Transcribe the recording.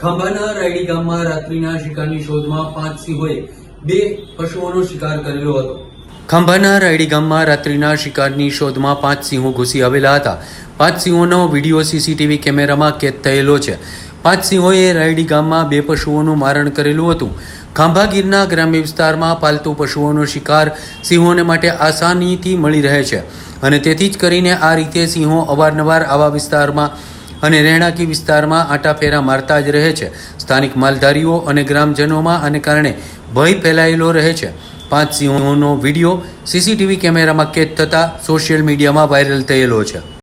ખાંભાના રાયડી ગામમાં રાત્રિના શિકારની શોધમાં પાંચ સિંહોએ બે પશુઓનો શિકાર કરેલો હતો. ખાંભાના રાયડી ગામમાં રાત્રિના શિકારની શોધમાં પાંચ સિંહો ઘૂસી આવેલા હતા. પાંચ સિંહોનો વીડિયો સીસીટીવી કેમેરામાં કેદ થયેલો છે. પાંચ સિંહોએ રાયડી ગામમાં બે પશુઓનું મારણ કરેલું હતું. ખાંભા ગીરના ગ્રામ્ય વિસ્તારમાં પાલતુ પશુઓનો શિકાર સિંહોને માટે આસાનીથી મળી રહે છે અને તેથી જ કરીને આ રીતે સિંહો અવારનવાર આવા વિસ્તારમાં અને રહેણાંકી વિસ્તારમાં આંટાફેરા મારતા જ રહે છે. સ્થાનિક માલધારીઓ અને ગ્રામજનોમાં આને કારણે ભય ફેલાયેલો રહે છે. પાંચ સિંહોનો વીડિયો સીસીટીવી કેમેરામાં કેદ થતાં સોશિયલ મીડિયામાં વાયરલ થયેલો છે.